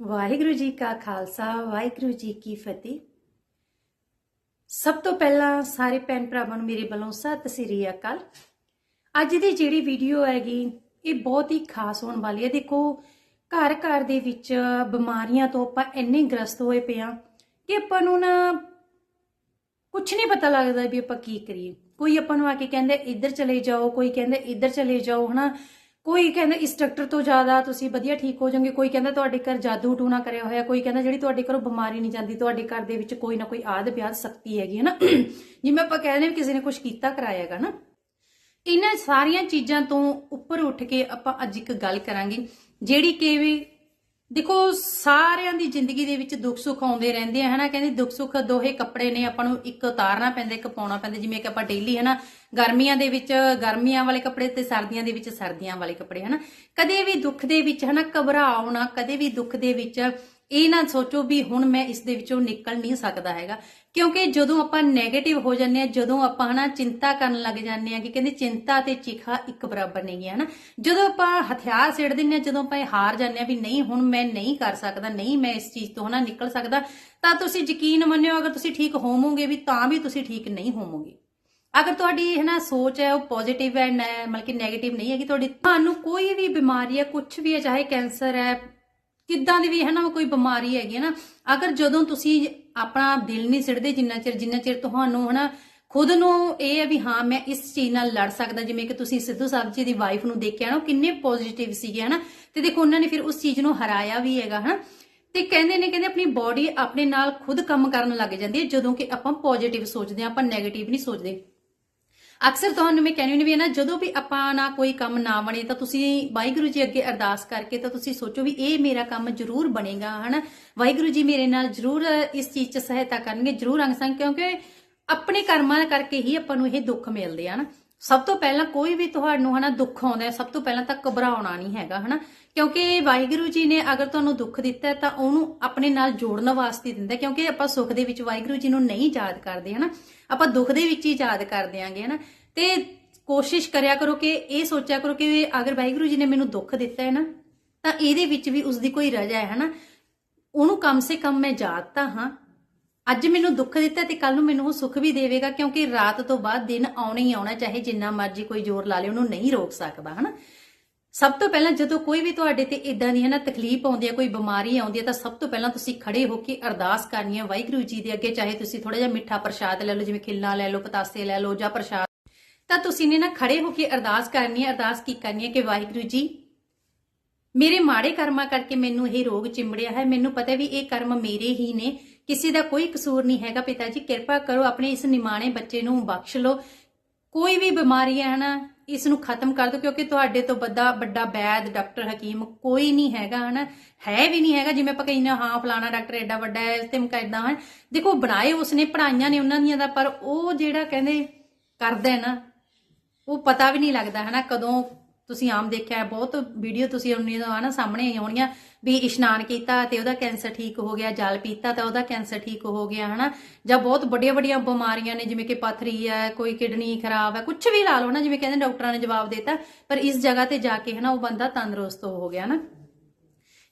ਵਾਹਿਗੁਰੂ ਜੀ ਕਾ ਖਾਲਸਾ, ਵਾਹਿਗੁਰੂ ਜੀ ਕੀ ਫਤਿਹ। ਸਭ ਤੋਂ ਪਹਿਲਾਂ ਸਾਰੇ ਭੈਣ ਭਰਾਵਾਂ ਨੂੰ ਮੇਰੇ ਵੱਲੋਂ ਸਤਿ ਸ੍ਰੀ ਅਕਾਲ। ਅੱਜ ਦੀ ਜਿਹੜੀ ਵੀਡੀਓ ਹੈਗੀ, ਇਹ ਬਹੁਤ ਹੀ ਖਾਸ ਹੋਣ ਵਾਲੀ ਹੈ। ਦੇਖੋ ਘਰ ਘਰ ਦੇ ਵਿੱਚ ਬਿਮਾਰੀਆਂ ਤੋਂ ਆਪਾਂ ਇੰਨੇ ਗ੍ਰਸਤ ਹੋਏ ਪਏ ਆ ਕਿ ਆਪਾਂ ਨੂੰ ਨਾ ਕੁਝ ਨਹੀਂ ਪਤਾ ਲੱਗਦਾ ਵੀ ਆਪਾਂ ਕੀ ਕਰੀਏ। ਕੋਈ ਆਪਾਂ ਨੂੰ ਆ ਕੇ ਕਹਿੰਦਾ, ਇੱਧਰ ਚਲੇ ਜਾਓ। ਕੋਈ ਕਹਿੰਦਾ, ਇੱਧਰ ਚਲੇ ਜਾਓ। ਹਨਾ? ਕੋਈ ਕਹਿੰਦਾ ਇਸ ਡਾਕਟਰ ਤੋਂ ਜ਼ਿਆਦਾ ਤੁਸੀਂ ਵਧੀਆ ਠੀਕ ਹੋ ਜਾਓਗੇ, ਕੋਈ ਕਹਿੰਦਾ ਤੁਹਾਡੇ ਘਰ ਜਾਦੂ ਟੂਣਾ ਕਰਿਆ ਹੋਇਆ, ਕੋਈ ਕਹਿੰਦਾ ਜਿਹੜੀ ਤੁਹਾਡੇ ਘਰੋਂ ਬਿਮਾਰੀ ਨਹੀਂ ਜਾਂਦੀ, ਤੁਹਾਡੇ ਘਰ ਦੇ ਵਿੱਚ ਕੋਈ ਨਾ ਕੋਈ ਆਦ ਵਿਆਦ ਸ਼ਕਤੀ ਹੈਗੀ ਹੈ ਨਾ। ਜਿਵੇਂ ਆਪਾਂ ਕਹਿੰਦੇ ਵੀ ਕਿਸੇ ਨੇ ਕੁਝ ਕੀਤਾ ਕਰਾਇਆਗਾ ਨਾ। ਇਹਨਾਂ ਸਾਰੀਆਂ ਚੀਜ਼ਾਂ ਤੋਂ ਉੱਪਰ ਉੱਠ ਕੇ ਆਪਾਂ ਅੱਜ ਇੱਕ ਗੱਲ ਕਰਾਂਗੇ, ਜਿਹੜੀ ਕਿ ਵੀ ਦੇਖੋ, ਸਾਰਿਆਂ ਦੀ ਜ਼ਿੰਦਗੀ ਦੇ ਵਿੱਚ ਦੁੱਖ ਸੁੱਖ ਆਉਂਦੇ ਰਹਿੰਦੇ ਆ, ਹਨਾ? ਕਹਿੰਦੇ ਦੁੱਖ ਸੁੱਖ ਦੋਹੇ ਕੱਪੜੇ ਨੇ, ਆਪਾਂ ਨੂੰ ਇੱਕ ਉਤਾਰਨਾ ਪੈਂਦਾ, ਇੱਕ ਪਾਉਣਾ ਪੈਂਦਾ, ਜਿਵੇਂ ਕਿ ਆਪਾਂ ਡੇਲੀ ਹਨਾ? ਗਰਮੀਆਂ ਦੇ ਵਿੱਚ, ਗਰਮੀਆਂ ਵਾਲੇ ਕੱਪੜੇ ਤੇ ਸਰਦੀਆਂ ਦੇ ਵਿੱਚ, ਸਰਦੀਆਂ ਵਾਲੇ ਕੱਪੜੇ, ਹਨਾ? ਕਦੇ ਵੀ ਦੁੱਖ ਦੇ ਵਿੱਚ, ਹਨਾ? ਘਬਰਾਓ ਨਾ, ਕਦੇ ਵੀ ਦੁੱਖ ਦੇ ਵਿੱਚ। ਇਹ ਨਾ ਸੋਚੋ ਵੀ ਹੁਣ ਮੈਂ ਇਸ ਦੇ ਵਿੱਚੋਂ ਨਿਕਲ ਨਹੀਂ ਸਕਦਾ ਹੈਗਾ। ਕਿਉਂਕਿ ਜਦੋਂ ਆਪਾਂ 네ਗੇਟਿਵ ਹੋ ਜਾਂਦੇ ਆ ਜਦੋਂ ਆਪਾਂ ਹਨਾ ਚਿੰਤਾ ਕਰਨ ਲੱਗ ਜਾਂਦੇ ਆ ਕਿ ਕਹਿੰਦੇ ਚਿੰਤਾ ਤੇ ਚਿਖਾ ਇੱਕ ਬਰਾਬਰ ਨਹੀਂ ਹੈ ਹਨਾ। ਜਦੋਂ ਆਪਾਂ ਹਥਿਆਰ ਸਿੱੜ ਦਿੰਨੇ ਆ ਜਦੋਂ ਆਪਾਂ ਇਹ ਹਾਰ ਜਾਂਦੇ ਆ ਵੀ ਨਹੀਂ, ਹੁਣ ਮੈਂ ਨਹੀਂ ਕਰ ਸਕਦਾ, ਨਹੀਂ ਮੈਂ ਇਸ ਚੀਜ਼ ਤੋਂ ਹਨਾ ਨਿਕਲ ਸਕਦਾ, ਤਾਂ ਤੁਸੀਂ ਯਕੀਨ ਮੰਨਿਓ, ਅਗਰ ਤੁਸੀਂ ਠੀਕ ਹੋਵੋਗੇ ਵੀ ਤਾਂ ਵੀ ਤੁਸੀਂ ਠੀਕ ਨਹੀਂ ਹੋਵੋਗੇ। ਅਗਰ ਤੁਹਾਡੀ ਹੈ ਨਾ ਸੋਚ ਹੈ, ਉਹ ਪੋਜ਼ਿਟਿਵ ਹੈ ਨਾ- ਮਤਲਬ ਕਿ 네ਗੇਟਿਵ ਨਹੀਂ ਹੈ ਕਿ ਤੁਹਾਡੀ, ਤੁਹਾਨੂੰ ਕੋਈ ਵੀ ਬਿਮਾਰੀ ਹੈ ਕੁਝ ਵੀ ਹੈ, ਚਾਹੇ ਕੈਂਸਰ ਹੈ ਕਿੱਦਾਂ ਦੀ ਵੀ ਹੈ ਨਾ ਕੋਈ ਬਿਮਾਰੀ ਹੈਗੀ ਹੈ ਨਾ, ਅਗਰ ਜਦੋਂ ਤੁਸੀਂ ਆਪਣਾ ਦਿਲ ਨਹੀਂ ਸਿੜਦੇ ਜਿੰਨਾ ਚਿਰ ਜਿੰਨਾ ਚਿਰ ਤੁਹਾਨੂੰ ਹਨਾ ਖੁਦ ਨੂੰ ਇਹ ਹੈ ਵੀ ਹਾਂ, ਮੈਂ ਇਸ ਚੀਜ਼ ਨਾਲ ਲੜ ਸਕਦਾ, ਜਿਵੇਂ ਕਿ ਤੁਸੀਂ ਸਿੱਧੂ ਸਾਹਿਬ ਜੀ ਦੀ ਵਾਈਫ ਨੂੰ ਦੇਖਿਆ ਨਾ, ਉਹ ਕਿੰਨੇ ਪੋਜ਼ਿਟਿਵ ਸੀਗੇ ਹਨਾ, ਤੇ ਦੇਖੋ ਉਹਨਾਂ ਨੇ ਫਿਰ ਉਸ ਚੀਜ਼ ਨੂੰ ਹਰਾਇਆ ਵੀ ਹੈਗਾ ਹਨਾ, ਤੇ ਕਹਿੰਦੇ ਨੇ, ਕਹਿੰਦੇ ਆਪਣੀ ਬਾਡੀ ਆਪਣੇ ਨਾਲ ਖੁਦ ਕੰਮ ਕਰਨ ਲੱਗ ਜਾਂਦੀ ਹੈ, ਜਦੋਂ ਕਿ ਆਪਾਂ ਪੋਜ਼ਿਟਿਵ ਸੋਚਦੇ ਹਾਂ, ਆਪਾਂ 네ਗੇਟਿਵ ਨਹੀਂ ਸੋਚਦੇ। ਅਕਸਰ ਤੁਹਾਨੂੰ ਮੈਂ ਕਹਿੰਦੀ ਹੁੰਦੀ ਵੀ ਨਾ, ਜਦੋਂ ਵੀ ਆਪਾਂ ਨਾ ਕੋਈ ਕੰਮ ਨਾ ਬਣੇ ਤਾਂ ਤੁਸੀਂ ਵਾਹਿਗੁਰੂ ਜੀ ਅੱਗੇ ਅਰਦਾਸ ਕਰਕੇ ਤਾਂ ਤੁਸੀਂ ਸੋਚੋ ਵੀ ਇਹ ਮੇਰਾ ਕੰਮ ਜ਼ਰੂਰ ਬਣੇਗਾ, ਹਨਾ? ਵਾਹਿਗੁਰੂ ਜੀ ਮੇਰੇ ਨਾਲ ਜ਼ਰੂਰ ਇਸ ਚੀਜ਼ 'ਚ ਸਹਾਇਤਾ ਕਰਨਗੇ, ਜ਼ਰੂਰ ਅੰਗ ਸੰਗ, ਕਿਉਂਕਿ ਆਪਣੇ ਕਰਮਾਂ ਕਰਕੇ ਹੀ ਆਪਾਂ ਨੂੰ ਇਹ ਦੁੱਖ ਮਿਲਦੇ ਆ ਸਭ ਤੋਂ ਪਹਿਲਾਂ ਕੋਈ ਵੀ ਤੁਹਾਨੂੰ ਹਨਾ ਦੁੱਖ ਆਉਂਦਾ ਸਭ ਤੋਂ ਪਹਿਲਾਂ ਤਾਂ ਘਬਰਾਉਣਾ ਨਹੀਂ ਹੈਗਾ, ਹਨਾ? ਕਿਉਂਕਿ ਵਾਹਿਗੁਰੂ ਜੀ ਨੇ ਅਗਰ ਤੁਹਾਨੂੰ ਦੁੱਖ ਦਿੱਤਾ ਤਾਂ ਉਹਨੂੰ ਆਪਣੇ ਨਾਲ ਜੋੜਨ ਵਾਸਤੇ ਦਿੰਦਾ ਕਿਉਂਕਿ ਆਪਾਂ ਸੁੱਖ ਦੇ ਵਿੱਚ ਵਾਹਿਗੁਰੂ ਜੀ ਨੂੰ ਨਹੀਂ ਯਾਦ ਕਰਦੇ, ਹਨਾ? ਆਪਾਂ ਦੁੱਖ ਦੇ ਵਿੱਚ ਹੀ ਯਾਦ ਕਰਦੇ ਆਂਗੇ ਹਨਾ? ਤੇ ਕੋਸ਼ਿਸ਼ ਕਰਿਆ ਕਰੋ ਕਿ ਇਹ ਸੋਚਿਆ ਕਰੋ ਕਿ ਅਗਰ ਵਾਹਿਗੁਰੂ ਜੀ ਨੇ ਮੈਨੂੰ ਦੁੱਖ ਦਿੱਤਾ ਹੈ ਨਾ, ਤਾਂ ਇਹਦੇ ਵਿੱਚ ਵੀ ਉਸ ਦੀ ਕੋਈ ਰਜਾ ਹੈ, ਹਨਾ? ਉਹਨੂੰ ਕਮ ਸੇ ਕਮ ਮੈਂ ਯਾਦ ਤਾਂ ਹਾਂ ਅੱਜ ਮੈਨੂੰ ਦੁੱਖ ਦਿੱਤਾ ਤੇ ਕੱਲ ਨੂੰ ਮੈਨੂੰ ਉਹ ਸੁੱਖ ਵੀ ਦੇਵੇਗਾ, ਕਿਉਂਕਿ ਰਾਤ ਤੋਂ ਬਾਅਦ ਦਿਨ ਆਉਣਾ ਹੀ ਆਉਣਾ, ਚਾਹੇ ਜਿੰਨਾ ਮਰਜ਼ੀ ਕੋਈ ਜ਼ੋਰ ਲਾ ਲੇ, ਉਹਨੂੰ ਨਹੀਂ ਰੋਕ ਸਕਦਾ, ਹਨਾ? ਸਭ ਤੋਂ ਪਹਿਲਾਂ ਜਦੋਂ ਕੋਈ ਵੀ ਤੁਹਾਡੇ ਤੇ ਇਦਾਂ ਦੀ ਹੈ ਨਾ ਤਕਲੀਫ ਆਉਂਦੀ ਹੈ ਕੋਈ ਬਿਮਾਰੀ ਆਉਂਦੀ ਹੈ ਤਾਂ ਸਭ ਤੋਂ ਪਹਿਲਾਂ ਤੁਸੀਂ ਖੜੇ ਹੋ ਕੇ ਅਰਦਾਸ ਕਰਨੀ ਹੈ ਵਾਹਿਗੁਰੂ ਜੀ ਦੇ ਅੱਗੇ, ਚਾਹੇ ਤੁਸੀਂ ਥੋੜਾ ਜਿਹਾ ਮਿੱਠਾ ਪ੍ਰਸ਼ਾਦ ਲੈ ਲਓ, ਜਿਵੇਂ ਖਿੱਲਾਂ ਲੈ ਲਓ, ਪਤਾਸੇ ਲੈ ਲਓ, ਜਾਂ ਪ੍ਰਸ਼ਾਦ। ਤਾਂ ਤੁਸੀਂ ਨੇ ਨਾ ਖੜੇ ਹੋ ਕੇ ਅਰਦਾਸ ਕਰਨੀ ਹੈ ਅਰਦਾਸ ਕੀ ਕਰਨੀ ਹੈ ਕਿ ਵਾਹਿਗੁਰੂ ਜੀ, ਮੇਰੇ ਮਾੜੇ ਕਰਮਾਂ ਕਰਕੇ ਮੈਨੂੰ ਇਹ ਰੋਗ ਚਿੰਬੜਿਆ ਹੈ, ਮੈਨੂੰ ਪਤਾ ਵੀ ਇਹ ਕਰਮ ਮੇਰੇ ਹੀ ਨੇ ਕਿਸੇ ਦਾ ਕੋਈ ਕਸੂਰ ਨਹੀਂ ਹੈਗਾ ਪਿਤਾ ਜੀ ਕਿਰਪਾ ਕਰੋ, ਆਪਣੇ ਇਸ ਨਿਮਾਣੇ ਬੱਚੇ ਨੂੰ ਬਖਸ਼ ਲਓ। ਕੋਈ ਵੀ ਬਿਮਾਰੀ ਹੈ ਨਾ, ਇਸ ਨੂੰ ਖਤਮ ਕਰ ਦਿਓ, ਕਿਉਂਕਿ ਤੁਹਾਡੇ ਤੋਂ ਵੱਡਾ ਵੱਡਾ ਵੈਦ ਡਾਕਟਰ ਹਕੀਮ ਕੋਈ ਨਹੀਂ ਹੈਗਾ, ਹਨਾ? ਹੈ ਵੀ ਨਹੀਂ ਹੈਗਾ, ਜਿਵੇਂ ਆਪਾਂ ਕਹਿੰਦੇ ਹਾਂ ਫਲਾਣਾ ਡਾਕਟਰ ਐਡਾ ਵੱਡਾ ਹੈ ਤੇ ਮੈਂ ਇਦਾਂ ਹੈ। ਦੇਖੋ, ਬਣਾਏ ਉਸਨੇ ਪੜਾਈਆਂ ਨੇ ਉਹਨਾਂ ਦੀਆਂ ਦਾ, ਪਰ ਉਹ ਜਿਹੜਾ ਕਹਿੰਦੇ ਕਰਦਾ ਹੈ ਨਾ, ਉਹ ਪਤਾ ਵੀ ਨਹੀਂ ਲੱਗਦਾ, ਹਨਾ? ਕਦੋਂ ਤੁਸੀਂ ਆਮ ਦੇਖਿਆ ਹੈ, ਬਹੁਤ ਵੀਡੀਓ ਤੁਸੀਂ ਉਹਨੀ ਦਾ ਨਾ ਸਾਹਮਣੇ ਆਉਣੀਆਂ ਵੀ ਇਸ਼ਨਾਨ ਕੀਤਾ ਤੇ ਉਹਦਾ ਕੈਂਸਰ ਠੀਕ ਹੋ ਗਿਆ ਜਲ ਪੀਤਾ ਤਾਂ ਉਹਦਾ ਕੈਂਸਰ ਠੀਕ ਹੋ ਗਿਆ ਹਨਾ? ਜਾਂ ਬਹੁਤ ਵੱਡੀਆਂ ਵੱਡੀਆਂ ਬਿਮਾਰੀਆਂ ਨੇ ਜਿਵੇਂ ਕਿ ਪਥਰੀ ਹੈ ਕੋਈ ਕਿਡਨੀ ਖਰਾਬ ਹੈ ਕੁਝ ਵੀ ਲਾ ਲਓ ਨਾ ਜਿਵੇਂ ਕਹਿੰਦੇ ਡਾਕਟਰਾਂ ਨੇ ਜਵਾਬ ਦਿੱਤਾ ਪਰ ਇਸ ਜਗ੍ਹਾ ਤੇ ਜਾ ਕੇ ਹਨਾ ਉਹ ਬੰਦਾ ਤੰਦਰੁਸਤ ਹੋ ਗਿਆ ਹਨਾ?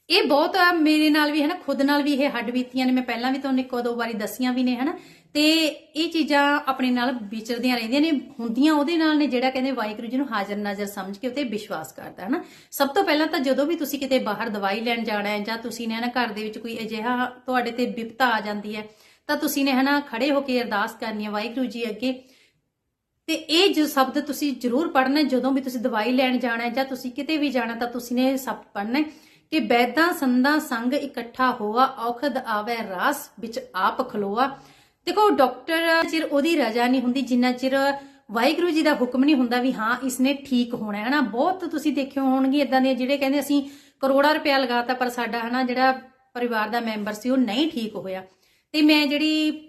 ਇਹ ਬਹੁਤ ਮੇਰੇ ਨਾਲ ਵੀ ਹੈ ਨਾ ਖੁਦ ਨਾਲ ਵੀ ਇਹ ਹੱਡ ਬੀਤੀਆਂ ਨੇ ਮੈਂ ਪਹਿਲਾਂ ਵੀ ਤੁਹਾਨੂੰ ਇੱਕ ਦੋ ਵਾਰੀ ਦੱਸੀਆਂ ਵੀ ਨੇ ਹਨਾ? ਤੇ ਇਹ ਚੀਜ਼ਾਂ ਆਪਣੇ ਨਾਲ ਵਿਚਰਦੀਆਂ ਰਹਿੰਦੀਆਂ ਨੇ, ਹੁੰਦੀਆਂ ਉਹਦੇ ਨਾਲ ਨੇ ਜਿਹੜਾ ਕਹਿੰਦੇ ਵਾਹਿਗੁਰੂ ਜੀ ਨੂੰ ਹਾਜ਼ਰ ਨਾਜ਼ਰ ਸਮਝ ਕੇ ਉਤੇ ਵਿਸ਼ਵਾਸ ਕਰਦਾ, ਹਨਾ? ਸਭ ਤੋਂ ਪਹਿਲਾਂ ਤਾਂ ਜਦੋਂ ਵੀ ਤੁਸੀਂ ਕਿਤੇ ਬਾਹਰ ਦਵਾਈ ਲੈਣ ਜਾਣਾ ਹੈ ਜਾਂ ਤੁਸੀਂ ਨੇ ਨਾ ਘਰ ਦੇ ਵਿੱਚ ਕੋਈ ਅਜਿਹਾ ਤੁਹਾਡੇ ਤੇ ਵਿਪਤਾ ਆ ਜਾਂਦੀ ਹੈ, ਤਾਂ ਤੁਸੀਂ ਨੇ ਹਨਾ ਖੜੇ ਹੋ ਕੇ ਅਰਦਾਸ ਕਰਨੀ ਹੈ ਵਾਹਿਗੁਰੂ ਜੀ ਅੱਗੇ। ਤੇ ਇਹ ਜੋ ਸ਼ਬਦ ਤੁਸੀਂ ਜ਼ਰੂਰ ਪੜ੍ਹਨਾ ਜਦੋਂ ਵੀ ਤੁਸੀਂ ਦਵਾਈ ਲੈਣ ਜਾਣਾ ਹੈ ਜਾਂ ਤੁਸੀਂ ਕਿਤੇ ਵੀ ਜਾਣਾ, ਤਾਂ ਤੁਸੀਂ ਨੇ ਇਹ ਸ਼ਬਦ ਪੜ੍ਹਨਾ ਹੈ ਕਿ ਬੈਦਾਂ ਸੰਦਾਂ ਸੰਗ ਇਕੱਠਾ ਹੋਆ, ਔਖਦ ਆਵੇ ਰਾਸ ਵਿੱਚ ਆਪ ਖਲੋਆ। ਦੇਖੋ ਡਾਕਟਰ ਚਿਰ ਉਹਦੀ ਰਜਾ ਨਹੀਂ ਹੁੰਦੀ, ਜਿੰਨਾ ਚਿਰ ਵਾਹਿਗੁਰੂ ਜੀ ਦਾ ਹੁਕਮ ਨਹੀਂ ਹੁੰਦਾ ਵੀ ਹਾਂ, ਇਸਨੇ ਠੀਕ ਹੋਣਾ ਹੈ ਨਾ ਬਹੁਤ ਤੁਸੀਂ ਦੇਖਿਓ ਹੋਣਗੇ ਇਦਾਂ ਦੇ ਜਿਹੜੇ ਕਹਿੰਦੇ ਅਸੀਂ ਕਰੋੜਾ ਰੁਪਇਆ ਲਗਾਤਾ, ਪਰ ਸਾਡਾ, ਹਨਾ, ਜਿਹੜਾ ਪਰਿਵਾਰ ਦਾ ਮੈਂਬਰ ਸੀ, ਉਹ ਨਹੀਂ ਠੀਕ ਹੋਇਆ। ਤੇ ਮੈਂ ਜਿਹੜੀ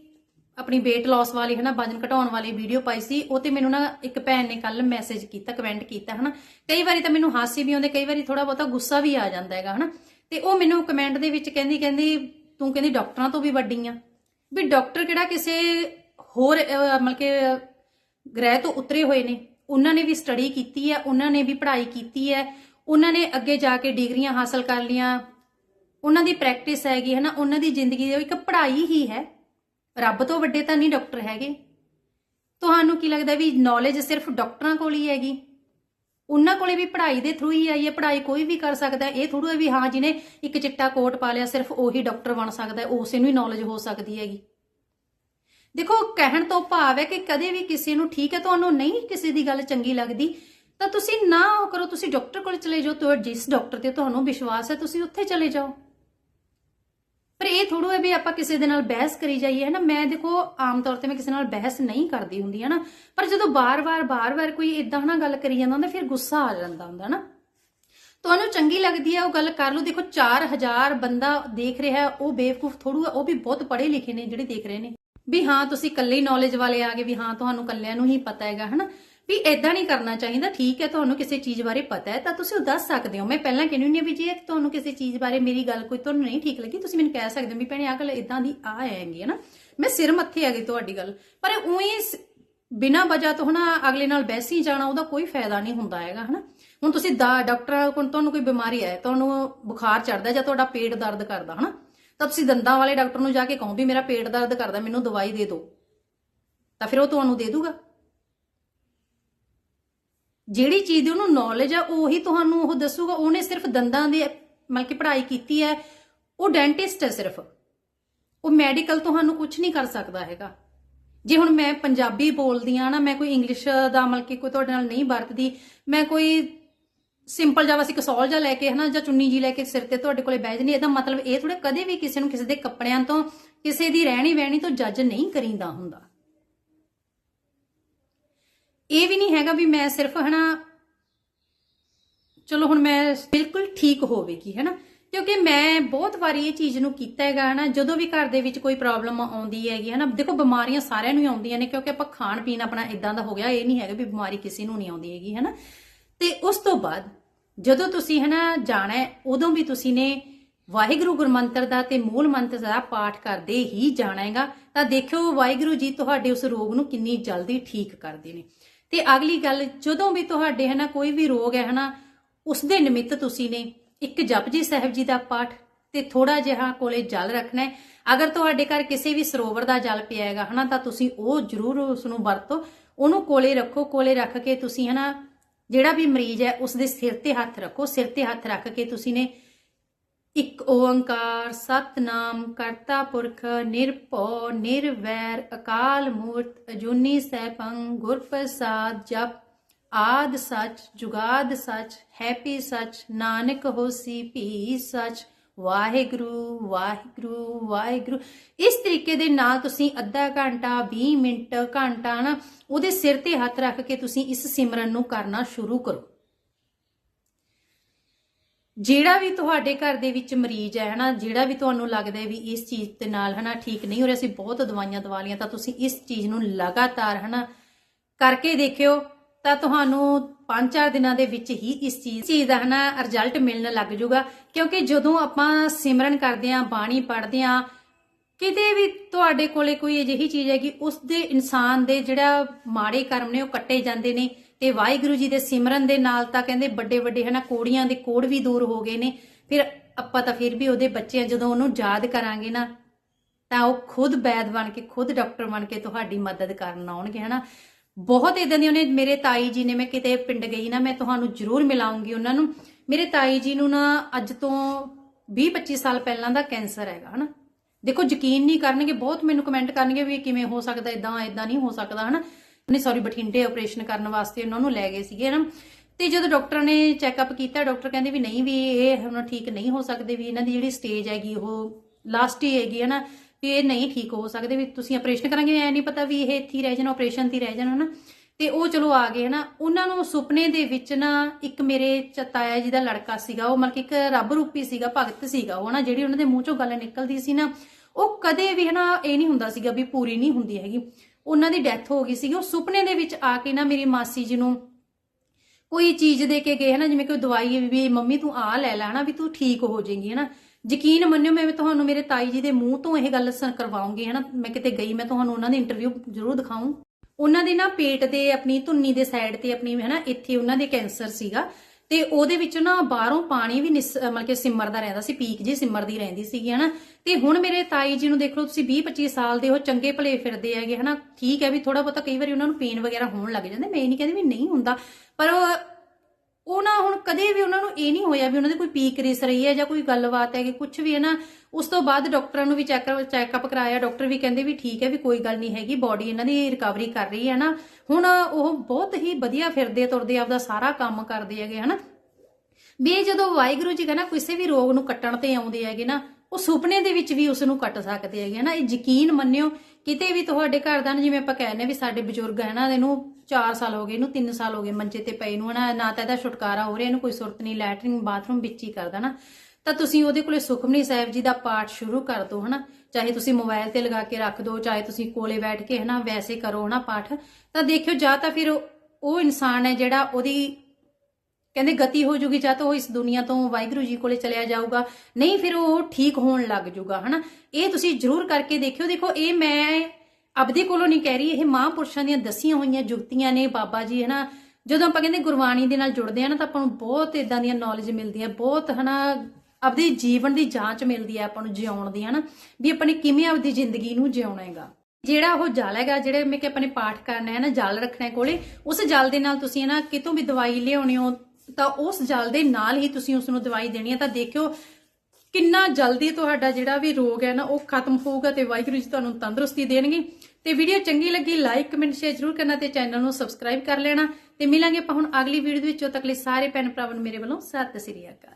ਆਪਣੀ weight loss ਵਾਲੀ, ਹਨਾ, ਵਜਨ ਘਟਾਉਣ ਵਾਲੀ ਵੀਡੀਓ ਪਾਈ ਸੀ, ਉਹ ਤੇ ਮੈਨੂੰ ਨਾ ਇੱਕ ਭੈਣ ਨੇ ਕੱਲ ਮੈਸੇਜ ਕੀਤਾ ਕਮੈਂਟ ਕੀਤਾ, ਹਨਾ? ਕਈ ਵਾਰੀ ਤਾਂ ਮੈਨੂੰ ਹਾਸੀ ਵੀ ਆਉਂਦੇ, ਕਈ ਵਾਰੀ ਥੋੜਾ ਬਹੁਤਾ ਗੁੱਸਾ ਵੀ ਆ ਜਾਂਦਾ ਹੈਗਾ, ਹਨਾ? ਤੇ ਉਹ ਮੈਨੂੰ ਕਮੈਂਟ ਦੇ ਵਿੱਚ ਕਹਿੰਦੀ ਕਹਿੰਦੀ, ਤੂੰ ਕਹਿੰਦੀ ਡਾਕਟਰਾਂ ਤੋਂ ਵੀ ਵੱਡੀ ਆ। ਵੀ ਡਾਕਟਰ ਕਿਹੜਾ ਕਿਸੇ ਹੋਰ ਮਤਲਬ ਕਿ ਗ੍ਰਹਿ ਤੋਂ ਉਤਰੇ ਹੋਏ ਨੇ। ਉਹਨਾਂ ਨੇ ਵੀ ਸਟੱਡੀ ਕੀਤੀ ਹੈ, ਉਹਨਾਂ ਨੇ ਵੀ ਪੜ੍ਹਾਈ ਕੀਤੀ ਹੈ। ਉਹਨਾਂ ਨੇ ਅੱਗੇ ਜਾ ਕੇ ਡਿਗਰੀਆਂ ਹਾਸਲ ਕਰ ਲੀਆਂ ਉਹਨਾਂ ਦੀ ਪ੍ਰੈਕਟਿਸ ਹੈਗੀ ਹੈ ਨਾ ਉਹਨਾਂ ਦੀ ਜ਼ਿੰਦਗੀ ਦੇ ਇੱਕ ਪੜ੍ਹਾਈ ਹੀ ਹੈ। ਰੱਬ ਤੋਂ ਵੱਡੇ ਤਾਂ ਨਹੀਂ ਡਾਕਟਰ ਹੈਗੇ। ਤੁਹਾਨੂੰ ਕੀ ਲੱਗਦਾ ਵੀ ਨੌਲੇਜ ਸਿਰਫ ਡਾਕਟਰਾਂ ਕੋਲ ਹੀ ਹੈਗੀ? ਉਹਨਾਂ ਕੋਲੇ ਵੀ ਪੜ੍ਹਾਈ ਦੇ ਥਰੂ ਹੀ ਆਈ ਹੈ, ਪੜ੍ਹਾਈ ਕੋਈ ਵੀ ਕਰ ਸਕਦਾ ਇਹ ਥੋੜ੍ਹਾ ਹੈ ਵੀ ਹਾਂ ਜਿਹਨੇ ਇੱਕ ਚਿੱਟਾ ਕੋਟ ਪਾ ਲਿਆ, ਸਿਰਫ ਉਹੀ ਡਾਕਟਰ ਬਣ ਸਕਦਾ ਉਸੇ ਨੂੰ ਹੀ ਨੌਲੇਜ ਹੋ ਸਕਦੀ ਹੈਗੀ। ਦੇਖੋ, ਕਹਿਣ ਤੋਂ ਭਾਵ ਹੈ ਕਿ ਕਦੇ ਵੀ ਕਿਸੇ ਨੂੰ ਠੀਕ ਹੈ, ਤੁਹਾਨੂੰ ਨਹੀਂ ਕਿਸੇ ਦੀ ਗੱਲ ਚੰਗੀ ਲੱਗਦੀ, ਤਾਂ ਤੁਸੀਂ ਨਾ ਉਹ ਕਰੋ, ਤੁਸੀਂ ਡਾਕਟਰ ਕੋਲ ਚਲੇ ਜਾਓ ਤੁਹਾਡੇ ਜਿਸ ਡਾਕਟਰ ਤੇ ਤੁਹਾਨੂੰ ਵਿਸ਼ਵਾਸ ਹੈ, ਤੁਸੀਂ ਉੱਥੇ ਚਲੇ ਜਾਓ। ਪਰ ਇਹ ਥੋੜੋ ਹੈ ਵੀ ਆਪਾਂ ਕਿਸੇ ਦੇ ਨਾਲ ਬਹਿਸ ਕਰੀ ਜਾਈਏ, ਹੈ ਮੈਂ ਦੇਖੋ, ਆਮ ਤੌਰ ਤੇ ਮੈਂ ਕਿਸੇ ਨਾਲ ਬਹਿਸ ਨਹੀਂ ਕਰਦੀ ਹੁੰਦੀ, ਹੈ ਨਾ? ਪਰ ਜਦੋਂ ਬਾਰ-ਬਾਰ ਬਾਰ-ਬਾਰ ਕੋਈ ਇਦਾਂ ਨਾ ਗੱਲ ਕਰੀ ਜਾਂਦਾ ਹੁੰਦਾ, ਫਿਰ ਗੁੱਸਾ ਆ ਜਾਂਦਾ ਹੁੰਦਾ ਹਨਾ ਤੁਹਾਨੂੰ ਚੰਗੀ ਲੱਗਦੀ ਹੈ ਉਹ ਗੱਲ ਕਰ ਲਓ। ਦੇਖੋ 4000 ਬੰਦਾ ਦੇਖ ਰਿਹਾ ਉਹ ਬੇਵਕੂਫ ਥੋੜੂ ਹੈ ਉਹ ਵੀ ਬਹੁਤ ਪੜ੍ਹੇ ਲਿਖੇ ਨੇ ਜਿਹੜੇ ਦੇਖ ਰਹੇ ਨੇ। ਵੀ ਹਾਂ, ਤੁਸੀਂ ਇਕੱਲੇ ਹੀ ਨੌਲੇਜ ਵਾਲੇ ਆ ਗਏ, ਵੀ ਹਾਂ, ਤੁਹਾਨੂੰ ਕੱਲਿਆਂ ਨੂੰ ਹੀ ਪਤਾ ਹੈਗਾ ਹਨਾ ਵੀ ਇਦਾਂ ਨਹੀਂ ਕਰਨਾ ਚਾਹੀਦਾ, ਠੀਕ ਹੈ, ਤੁਹਾਨੂੰ ਕਿਸੇ ਚੀਜ਼ ਬਾਰੇ ਪਤਾ ਹੈ, ਤਾਂ ਤੁਸੀਂ ਉਹ ਦੱਸ ਸਕਦੇ ਹੋ। ਮੈਂ ਪਹਿਲਾਂ ਕਹਿੰਦੀ ਹੁੰਦੀ ਹਾਂ ਵੀ ਜੇ ਤੁਹਾਨੂੰ ਕਿਸੇ ਚੀਜ਼ ਬਾਰੇ ਮੇਰੀ ਗੱਲ ਕੋਈ ਤੁਹਾਨੂੰ ਨਹੀਂ ਠੀਕ ਲੱਗੀ, ਤੁਸੀਂ ਮੈਨੂੰ ਕਹਿ ਸਕਦੇ ਹੋ ਵੀ ਭੈਣੇ ਆਹ ਗੱਲ ਇਦਾਂ ਦੀ ਆ ਆਏਗੀ, ਹੈ ਨਾ? ਮੈਂ ਸਿਰ ਮੱਥੇ ਆ ਗਈ ਤੁਹਾਡੀ ਗੱਲ। ਪਰ ਉਹੀ ਬਿਨਾਂ ਵਜ੍ਹਾ ਤੋਂ ਹਨਾ, ਅਗਲੇ ਨਾਲ ਬੈਸੀ ਜਾਣਾ, ਉਹਦਾ ਕੋਈ ਫਾਇਦਾ ਨਹੀਂ ਹੁੰਦਾ ਹੈਗਾ, ਹਨਾ? ਹੁਣ ਤੁਸੀਂ ਦਾ ਡਾਕਟਰ ਕੋਲ ਤੁਹਾਨੂੰ ਕੋਈ ਬਿਮਾਰੀ ਹੈ, ਤੁਹਾਨੂੰ ਬੁਖਾਰ ਚੜਦਾ ਜਾਂ ਤੁਹਾਡਾ ਪੇਟ ਦਰਦ ਕਰਦਾ, ਹਨਾ? ਤਾਂ ਤੁਸੀਂ ਦੰਦਾਂ ਵਾਲੇ ਡਾਕਟਰ ਨੂੰ ਜਾ ਕੇ ਕਹੋ ਵੀ ਮੇਰਾ ਪੇਟ ਦਰਦ ਕਰਦਾ, ਮੈਨੂੰ ਦਵਾਈ ਦੇ ਦਿਓ। ਤਾਂ ਫਿਰ ਉਹ ਤੁਹਾਨੂੰ ਦੇ ਦੂਗਾ। ਜਿਹੜੀ ਚੀਜ਼ ਦੀ ਉਹਨੂੰ ਨੌਲੇਜ ਆ, ਉਹੀ ਤੁਹਾਨੂੰ ਉਹ ਦੱਸੂਗਾ। ਉਹਨੇ ਸਿਰਫ ਦੰਦਾਂ ਦੀ, ਮਤਲਬ ਕਿ ਪੜ੍ਹਾਈ ਕੀਤੀ ਹੈ। ਉਹ ਡੈਂਟਿਸਟ ਹੈ ਸਿਰਫ। ਉਹ ਮੈਡੀਕਲ ਤੁਹਾਨੂੰ ਕੁਝ ਨਹੀਂ ਕਰ ਸਕਦਾ ਹੈਗਾ। ਜੇ ਹੁਣ ਮੈਂ ਪੰਜਾਬੀ ਬੋਲਦੀ ਆ ਨਾ, ਮੈਂ ਕੋਈ ਇੰਗਲਿਸ਼ ਦਾ ਮਤਲਬ ਕਿ ਕੋਈ ਤੁਹਾਡੇ ਨਾਲ ਨਹੀਂ ਵਰਤਦੀ, ਮੈਂ ਕੋਈ ਸਿੰਪਲ ਜਿਹਾ ਬਸ ਕਸੌਲ ਜਿਹਾ ਲੈ ਕੇ ਹਨਾ, ਜਾਂ ਚੁੰਨੀ ਜੀ ਲੈ ਕੇ ਸਿਰ ਤੇ ਤੁਹਾਡੇ ਕੋਲੇ ਬਹਿ ਜਣੀ ਇਹਦਾ ਮਤਲਬ ਇਹ ਥੋੜੇ ਕਦੇ ਵੀ ਕਿਸੇ ਨੂੰ ਕਿਸੇ ਦੇ ਕੱਪੜਿਆਂ ਤੋਂ, ਕਿਸੇ ਦੀ ਰਹਿਣੀ ਵਹਿਣੀ ਤੋਂ ਜੱਜ ਨਹੀਂ ਕਰੀਂਦਾ ਹੁੰਦਾ। ਇਹ ਵੀ ਨਹੀਂ ਹੈਗਾ ਵੀ ਮੈਂ ਸਿਰਫ ਹਨਾ, ਚਲੋ ਹੁਣ ਮੈਂ ਬਿਲਕੁਲ ਠੀਕ ਹੋਵੇਗੀ, ਹੈਨਾ? ਕਿਉਂਕਿ ਮੈਂ ਬਹੁਤ ਵਾਰੀ ਇਹ ਚੀਜ਼ ਨੂੰ ਕੀਤਾ ਹੈਗਾ, ਹਨਾ? ਜਦੋਂ ਵੀ ਘਰ ਦੇ ਵਿੱਚ ਕੋਈ ਪ੍ਰੋਬਲਮ ਆਉਂਦੀ ਹੈਗੀ, ਹਨਾ? ਦੇਖੋ, ਬਿਮਾਰੀਆਂ ਸਾਰਿਆਂ ਨੂੰ ਆਉਂਦੀਆਂ ਨੇ, ਕਿਉਂਕਿ ਆਪਾਂ ਖਾਣ ਪੀਣ ਆਪਣਾ ਇਦਾਂ ਦਾ ਹੋ ਗਿਆ, ਇਹ ਨਹੀਂ ਹੈਗਾ ਵੀ ਬਿਮਾਰੀ ਕਿਸੇ ਨੂੰ ਨਹੀਂ ਆਉਂਦੀ ਹੈਗੀ, ਹਨਾ? ਤੇ ਉਸ ਤੋਂ ਬਾਅਦ, ਜਦੋਂ ਤੁਸੀਂ, ਹਨਾ, ਜਾਣਾ ਉਦੋਂ ਵੀ ਤੁਸੀਂ ਨੇ ਵਾਹਿਗੁਰੂ ਗੁਰਮੰਤਰ ਦਾ ਤੇ ਮੂਲ ਮੰਤਰ ਦਾ ਪਾਠ ਕਰਦੇ ਹੀ ਜਾਣਾ ਹੈਗਾ, ਤਾਂ ਦੇਖਿਓ ਵਾਹਿਗੁਰੂ ਜੀ ਤੁਹਾਡੇ ਉਸ ਰੋਗ ਨੂੰ ਕਿੰਨੀ ਜਲਦੀ ਠੀਕ ਕਰਦੇ ਨੇ। ਤੇ ਅਗਲੀ ਗੱਲ, ਜਦੋਂ ਵੀ ਤੁਹਾਡੇ ਹਨਾ ਕੋਈ ਵੀ ਰੋਗ ਹੈ ਹਨਾ, ਉਸ ਦੇ ਨਿਮਿਤ ਤੁਸੀਂ ਨੇ ਇੱਕ ਜਪਜੀ ਸਾਹਿਬ ਜੀ ਦਾ ਪਾਠ ਤੇ ਥੋੜਾ ਜਿਹਾ ਕੋਲੇ ਜਲ ਰੱਖਣਾ ਹੈ। ਅਗਰ ਤੁਹਾਡੇ ਘਰ ਕਿਸੇ ਵੀ ਸਰੋਵਰ ਦਾ ਜਲ ਪਿਆ ਹੈਗਾ ਹਨਾ, ਤਾਂ ਤੁਸੀਂ ਉਹ ਜ਼ਰੂਰ ਉਸ ਨੂੰ ਵਰਤੋ। ਉਹਨੂੰ ਕੋਲੇ ਰੱਖੋ, ਕੋਲੇ ਰੱਖ ਕੇ ਤੁਸੀਂ ਹਨਾ, ਜਿਹੜਾ ਵੀ ਮਰੀਜ਼ ਹੈ, ਉਸ ਦੇ ਸਿਰ ਤੇ ਹੱਥ ਰੱਖੋ। ਸਿਰ ਤੇ ਹੱਥ ਰੱਖ ਕੇ ਤੁਸੀਂ ਨੇ ਇੱਕ ਓੰਕਾਰ ਸਤਨਾਮ ਕਰਤਾ ਪੁਰਖ ਨਿਰਭਉ ਨਿਰਵੈਰ ਅਕਾਲ ਮੂਰਤ ਅਜੂਨੀ ਸੈਭੰ ਗੁਰ ਪ੍ਰਸਾਦ ਜਪ, ਆਦ ਸਚ ਜੁਗਾਦ ਸਚ, ਹੈਪੀ ਸਚ, ਨਾਨਕ ਹੋਸੀ ਭੀ ਸੱਚ, ਵਾਹਿਗੁਰੂ ਵਾਹਿਗੁਰੂ ਵਾਹਿਗੁਰੂ। ਇਸ ਤਰੀਕੇ ਦੇ ਨਾਲ ਤੁਸੀਂ ਅੱਧਾ ਘੰਟਾ 20 ਮਿੰਟ, ਘੰਟਾ ਨਾ ਉਹਦੇ ਸਿਰ ਤੇ ਹੱਥ ਰੱਖ ਕੇ ਤੁਸੀਂ ਇਸ ਸਿਮਰਨ ਨੂੰ ਕਰਨਾ ਸ਼ੁਰੂ ਕਰੋ। ਜਿਹੜਾ ਵੀ ਤੁਹਾਡੇ ਘਰ ਦੇ ਵਿੱਚ ਮਰੀਜ਼ ਹੈ ਹਨਾ, ਜਿਹੜਾ ਵੀ ਤੁਹਾਨੂੰ ਲੱਗਦਾ ਹੈ ਵੀ ਇਸ ਚੀਜ਼ ਦੇ ਨਾਲ ਹਨਾ ਠੀਕ ਨਹੀਂ ਹੋ ਰਿਹਾ ਸੀ ਬਹੁਤ ਦਵਾਈਆਂ ਦਵਾ ਲਈਆਂ, ਤਾਂ ਤੁਸੀਂ ਇਸ ਚੀਜ਼ ਨੂੰ ਲਗਾਤਾਰ ਹਨਾ ਕਰਕੇ ਦੇਖਿਓ, ਤਾਂ ਤੁਹਾਨੂੰ 5-4 ਦਿਨਾਂ ਦੇ ਵਿੱਚ ਹੀ ਇਸ ਚੀਜ਼ ਚੀਜ਼ ਦਾ ਹਨਾ ਰਿਜ਼ਲਟ ਮਿਲਣ ਲੱਗ ਜਾਊਗਾ। ਕਿਉਂਕਿ ਜਦੋਂ ਆਪਾਂ ਸਿਮਰਨ ਕਰਦੇ ਆਂ ਬਾਣੀ ਪੜ੍ਹਦੇ ਆਂ ਕਿਤੇ ਵੀ ਤੁਹਾਡੇ ਕੋਲੇ ਕੋਈ ਅਜਿਹੀ ਚੀਜ਼ ਹੈ ਕਿ ਉਸ ਦੇ ਇਨਸਾਨ ਦੇ ਜਿਹੜਾ ਮਾੜੇ ਕਰਮ ਨੇ ਉਹ ਕੱਟੇ ਜਾਂਦੇ ਨੇ ਤੇ ਵਾਹਿਗੁਰੂ ਜੀ ਦੇ ਸਿਮਰਨ ਦੇ ਨਾਲ ਤਾਂ ਕਹਿੰਦੇ ਵੱਡੇ ਵੱਡੇ ਹਨਾ ਕੋੜੀਆਂ ਦੇ ਕੋੜ ਵੀ ਦੂਰ ਹੋ ਗਏ ਨੇ। ਫਿਰ ਆਪਾਂ ਤਾਂ ਫਿਰ ਵੀ ਉਹਦੇ ਬੱਚੇ ਜਦੋਂ ਉਹਨੂੰ ਯਾਦ ਕਰਾਂਗੇ ਨਾ, ਤਾਂ ਉਹ ਖੁਦ ਵੈਦ ਬਣ ਕੇ, ਖੁਦ ਡਾਕਟਰ ਬਣ ਕੇ ਤੁਹਾਡੀ ਮਦਦ ਕਰਨ ਆਉਣਗੇ ਹਨਾ। ਬਹੁਤ ਇਦਾਂ ਦੀ ਉਹਨੇ ਮੇਰੇ ਤਾਈ ਜੀ ਨੇ ਮੈਂ ਕਿਤੇ ਪਿੰਡ ਗਈ ਨਾ, ਮੈਂ ਤੁਹਾਨੂੰ ਜ਼ਰੂਰ ਮਿਲਾਉਂਗੀ ਉਹਨਾਂ ਨੂੰ। ਮੇਰੇ ਤਾਈ ਜੀ ਨੂੰ ਨਾ ਅੱਜ ਤੋਂ 20 25 ਸਾਲ ਪਹਿਲਾਂ ਦਾ ਕੈਂਸਰ ਹੈਗਾ ਹਨਾ। ਦੇਖੋ ਯਕੀਨ ਨਹੀਂ ਕਰਨਗੇ, ਬਹੁਤ ਮੈਨੂੰ ਕਮੈਂਟ ਕਰਨਗੇ ਵੀ ਕਿਵੇਂ ਹੋ ਸਕਦਾ ਇਦਾਂ ਇਦਾਂ ਨਹੀਂ ਹੋ ਸਕਦਾ ਹਨਾ। ਨਹੀਂ ਸੌਰੀ ਬਠਿੰਡੇ ਆਪਰੇਸ਼ਨ ਕਰਨ ਵਾਸਤੇ ਉਹਨਾਂ ਨੂੰ ਲੈ ਗਏ ਸੀਗੇ ਨਾ ਤੇ ਜਦੋਂ ਡਾਕਟਰ ਨੇ ਚੈੱਕਅਪ ਕੀਤਾ ਡਾਕਟਰ ਕਹਿੰਦੇ ਵੀ ਨਹੀਂ ਵੀ ਇਹ ਹੁਣ ਠੀਕ ਨਹੀਂ ਹੋ ਸਕਦੇ, ਵੀ ਇਹਨਾਂ ਦੀ ਜਿਹੜੀ ਸਟੇਜ ਹੈਗੀ ਉਹ ਲਾਸਟ ਹੀ ਹੈਗੀ ਹੈ ਨਾ ਵੀ ਇਹ ਨਹੀਂ ਠੀਕ ਹੋ ਸਕਦੇ, ਵੀ ਤੁਸੀਂ ਆਪਰੇਸ਼ਨ ਕਰਾਂਗੇ, ਐ ਨਹੀਂ ਪਤਾ ਵੀ ਇਹ ਇੱਥੇ ਰਹਿ ਜਾਣ ਆਪਰੇਸ਼ਨ ਤੇ ਰਹਿ ਜਾਣਾ ਨਾ ਤੇ ਉਹ ਚਲੋ ਆ ਗਏ, ਹਨਾ? ਉਹਨਾਂ ਨੂੰ ਸੁਪਨੇ ਦੇ ਵਿੱਚ ਨਾ ਇੱਕ ਮੇਰੇ ਚਤਾਇਆ ਜੀ ਦਾ ਲੜਕਾ ਸੀਗਾ, ਉਹ ਮਤਲਬ ਕਿ ਇੱਕ ਰੱਬ ਰੂਪੀ ਸੀਗਾ, ਭਗਤ ਸੀਗਾ, ਉਹ ਨਾ ਜਿਹੜੀ ਉਹਨਾਂ ਦੇ ਮੂੰਹ ਚੋਂ ਗੱਲ ਨਿਕਲਦੀ ਸੀ ਨਾ, ਉਹ ਕਦੇ ਵੀ, ਹਨਾ, ਇਹ ਨਹੀਂ ਹੁੰਦਾ ਸੀਗਾ ਵੀ ਪੂਰੀ ਨਹੀਂ ਹੁੰਦੀ ਹੈਗੀ। ਉਹਨਾਂ ਦੀ ਡੈਥ ਹੋ ਗਈ ਸੀਗੀ। ਉਹ ਸੁਪਨੇ ਦੇ ਵਿੱਚ ਆ ਕੇ ਨਾ ਮੇਰੀ ਮਾਸੀ ਜੀ ਨੂੰ ਕੋਈ ਚੀਜ਼ ਦੇ ਕੇ ਗਏ, ਹਨਾ? ਜਿਵੇਂ ਕੋਈ ਦਵਾਈ ਵੀ, ਮੰਮੀ, ਤੂੰ ਆ ਲੈ ਲੈ, ਹਨਾ? ਵੀ ਤੂੰ ਠੀਕ ਹੋ ਜਾਏਂਗੀ, ਹਨਾ? ਯਕੀਨ ਮੰਨਿਓ, ਮੈਂ ਤੁਹਾਨੂੰ ਮੇਰੇ ਤਾਈ ਜੀ ਦੇ ਮੂੰਹ ਤੋਂ ਇਹ ਗੱਲ ਕਰਵਾਉਂਗੀ, ਹਨਾ? ਮੈਂ ਕਿਤੇ ਗਈ, ਮੈਂ ਤੁਹਾਨੂੰ ਉਹਨਾਂ ਦੀ ਇੰਟਰਵਿਊ ਜ਼ਰੂਰ ਦਿਖਾਉਂ ਉਹਨਾਂ ਦੇ ਨਾ ਪੇਟ ਦੇ ਆਪਣੀ ਧੁੰਨੀ ਦੇ ਸਾਈਡ ਤੇ ਆਪਣੀ, ਹਨਾ? ਇੱਥੇ ਉਹਨਾਂ ਦੇ ਕੈਂਸਰ ਸੀਗਾ। ਤੇ ਉਹਦੇ ਵਿੱਚ ਨਾ ਬਾਹਰੋਂ ਪਾਣੀ ਵੀ ਨਿਸ- ਮਤਲਬ ਕਿ ਸਿਮਰਦਾ ਰਹਿੰਦਾ ਸੀ, ਪੀਕ ਜੀ ਸਿਮਰਦੀ ਰਹਿੰਦੀ ਸੀਗੀ, ਹਨਾ। ਤੇ ਹੁਣ ਮੇਰੇ ਤਾਈ ਜੀ ਨੂੰ ਦੇਖ ਲਓ, ਤੁਸੀਂ 20 25 ਸਾਲ ਦੇ ਉਹ ਚੰਗੇ ਭਲੇ ਫਿਰਦੇ ਹੈਗੇ, ਹਨਾ। ਠੀਕ ਹੈ ਵੀ ਥੋੜਾ ਬਹੁਤਾ ਕਈ ਵਾਰੀ ਉਹਨਾਂ ਨੂੰ ਪੇਨ ਵਗੈਰਾ ਹੋਣ ਲੱਗ ਜਾਂਦੇ, ਮੈਂ ਇਹ ਨਹੀਂ ਕਹਿੰਦੀ ਵੀ ਨਹੀਂ ਹੁੰਦਾ, ਪਰ ਉਹ ਨਾ ਹੁਣ ਕਦੇ ਵੀ ਉਹਨਾਂ ਨੂੰ ਇਹ ਨਹੀਂ ਹੋਇਆ ਵੀ ਉਹਨਾਂ ਦੀ ਕੋਈ ਪੀਕ ਰਿਸ ਰਹੀ ਹੈ ਜਾਂ ਕੋਈ ਗੱਲਬਾਤ ਹੈ ਕਿ ਕੁਝ ਵੀ ਹੈ ਨਾ, ਉਸ ਤੋਂ ਬਾਅਦ ਡਾਕਟਰਾਂ ਨੂੰ ਵੀ ਚੈੱਕ ਚੈੱਕਅਪ ਕਰਾਇਆ, ਡਾਕਟਰ ਵੀ ਕਹਿੰਦੇ ਵੀ ਠੀਕ ਹੈ ਵੀ ਕੋਈ ਗੱਲ ਨਹੀਂ ਹੈਗੀ ਬਾਡੀ ਇਹਨਾਂ ਦੀ ਰਿਕਵਰੀ ਕਰ ਰਹੀ ਹੈ ਨਾ। ਹੁਣ ਉਹ ਬਹੁਤ ਹੀ ਵਧੀਆ ਫਿਰਦੇ, ਤੁਰਦੇ, ਆਪਦਾ ਸਾਰਾ ਕੰਮ ਕਰਦੇ ਹੈਗੇ, ਹਨਾ। ਵੀ ਇਹ ਜਦੋਂ ਵਾਹਿਗੁਰੂ ਜੀ ਕਹਿੰਦਾ ਕਿਸੇ ਵੀ ਰੋਗ ਨੂੰ ਕੱਟਣ ਤੇ ਆਉਂਦੇ ਹੈਗੇ ਨਾ, ਉਹ ਸੁਪਨੇ ਦੇ ਵਿੱਚ ਵੀ ਉਸ ਨੂੰ ਕੱਟ ਸਕਦੇ ਹੈਗੇ, ਹਨਾ। ਇਹ ਯਕੀਨ ਮੰਨਿਓ, ਕਿਤੇ ਵੀ ਤੁਹਾਡੇ ਘਰ ਦਾ ਨਾ ਜਿਵੇਂ ਆਪਾਂ ਕਹਿੰਦੇ ਵੀ ਸਾਡੇ ਬਜ਼ੁਰਗ ਹੈ ਨਾ, ਇਹਨੂੰ 4 ਸਾਲ ਹੋ ਗਏ ਇਹਨੂੰ 3 ਸਾਲ ਹੋ ਗਏ ਮੰਜੇ ਤੇ ਪਏ ਨੂੰ, ਹਨਾ? ਨਾ ਤਾਂ ਇਹਦਾ ਛੁਟਕਾਰਾ ਹੋ ਰਿਹਾ, ਇਹਨੂੰ ਕੋਈ ਸੁਰਤ ਨਹੀਂ, ਲੈਟਰਿੰਗ ਬਾਥਰੂਮ ਵਿੱਚ ਹੀ ਕਰਦਾ ਨਾ ਤਾਂ ਤੁਸੀਂ ਉਹਦੇ ਕੋਲੇ ਸੁਖਮਨੀ ਸਾਹਿਬ ਜੀ ਦਾ ਪਾਠ ਸ਼ੁਰੂ ਕਰ ਦਿਓ, ਹਨਾ? ਚਾਹੇ ਤੁਸੀਂ ਮੋਬਾਈਲ ਤੇ ਲਗਾ ਕੇ ਰੱਖ ਦਿਓ, ਚਾਹੇ ਤੁਸੀਂ ਕੋਲੇ ਬੈਠ ਕੇ, ਹਨਾ, ਵੈਸੇ ਕਰੋ, ਹਨਾ, ਪਾਠ। ਤਾਂ ਦੇਖਿਓ, ਜਾਂ ਤਾਂ ਫਿਰ ਉਹ ਇਨਸਾਨ ਹੈ ਜਿਹੜਾ ਉਹਦੀ, ਕਹਿੰਦੇ ਗਤੀ ਹੋ ਜੂਗੀ, ਜਾਂ ਤਾਂ ਉਹ ਇਸ ਦੁਨੀਆ ਤੋਂ ਵਾਹਿਗੁਰੂ ਜੀ ਕੋਲੇ ਚਲਿਆ ਜਾਊਗਾ। ਨਹੀਂ, ਫਿਰ ਉਹ ਠੀਕ ਹੋਣ ਲੱਗ ਜੂਗਾ, ਹਨਾ? ਇਹ ਤੁਸੀਂ ਜ਼ਰੂਰ ਕਰਕੇ ਦੇਖਿਓ। ਦੇਖੋ, ਇਹ ਮੈਂ ਆਪਦੇ ਕੋਲੋਂ ਨਹੀਂ ਕਹਿ ਰਹੀ, ਇਹ ਮਹਾਂਪੁਰਸ਼ਾਂ ਦੀਆਂ ਦਸੀਆਂ ਹੋਈਆਂ ਜੁਗਤੀਆਂ ਨੇ ਬਾਬਾ ਜੀ, ਹਨਾ? ਜਦੋਂ ਆਪਾਂ ਕਹਿੰਦੇ ਗੁਰਬਾਣੀ ਦੇ ਨਾਲ ਜੁੜਦੇ ਆ ਨਾ, ਤਾਂ ਆਪਾਂ ਨੂੰ ਬਹੁਤ ਇਦਾਂ ਦੀਆਂ ਨੌਲੇਜ ਮਿਲਦੀ ਹੈ, ਬਹੁਤ, ਹਨਾ? ਆਪਦੇ ਜੀਵਨ ਦੀ ਜਾਂਚ ਮਿਲਦੀ ਹੈ ਆਪਾਂ ਨੂੰ ਜਿਉਣ ਦੀ, ਹਨਾ? ਵੀ ਆਪਾਂ ਨੇ ਕਿਵੇਂ ਆਪਦੀ ਜ਼ਿੰਦਗੀ ਨੂੰ ਜਿਉਣਾ ਹੈਗਾ। ਜਿਹੜਾ ਉਹ ਜਲ ਹੈਗਾ, ਜਿਹੜੇ ਮੈਂ ਕਿ ਆਪਾਂ ਨੇ ਪਾਠ ਕਰਨਾ ਹੈ ਨਾ, ਜਲ ਰੱਖਣਾ ਕੋਲੇ, ਉਸ ਜਲ ਦੇ ਨਾਲ ਤੁਸੀਂ ਨਾ ਕਿਤੋਂ ਵੀ ਦਵਾਈ ਲਿਆਉਣੀ ਹੋ, ਤਾਂ ਉਸ ਜਲ ਦੇ ਨਾਲ ਹੀ ਤੁਸੀਂ ਉਸ ਨੂੰ ਦਵਾਈ ਦੇਣੀ ਹੈ। ਤਾਂ ਦੇਖਿਓ ਕਿੰਨਾ ਜਲਦੀ ਤੁਹਾਡਾ ਜਿਹੜਾ ਵੀ ਰੋਗ ਹੈ ਨਾ, ਉਹ ਖਤਮ ਹੋਊਗਾ ਤੇ ਵਾਹਿਗੁਰੂ ਜੀ ਤੁਹਾਨੂੰ ਤੰਦਰੁਸਤੀ ਦੇਣਗੇ। ਤੇ ਵੀਡੀਓ ਚੰਗੀ ਲੱਗੀ ਲਾਈਕ ਕਮੈਂਟ ਸ਼ੇਅਰ ਜ਼ਰੂਰ ਕਰਨਾ ਤੇ ਚੈਨਲ ਨੂੰ ਸਬਸਕ੍ਰਾਈਬ ਕਰ ਲੈਣਾ। ਤੇ ਮਿਲਾਂਗੇ ਆਪਾਂ ਹੁਣ ਅਗਲੀ ਵੀਡੀਓ ਦੇ ਵਿੱਚ। ਉਦੋਂ ਤੱਕ ਲਈ ਸਾਰੇ ਭੈਣ ਭਰਾਵਾਂ ਨੂੰ ਮੇਰੇ ਵੱਲੋਂ ਸਤਿ ਸ੍ਰੀ ਅਕਾਲ।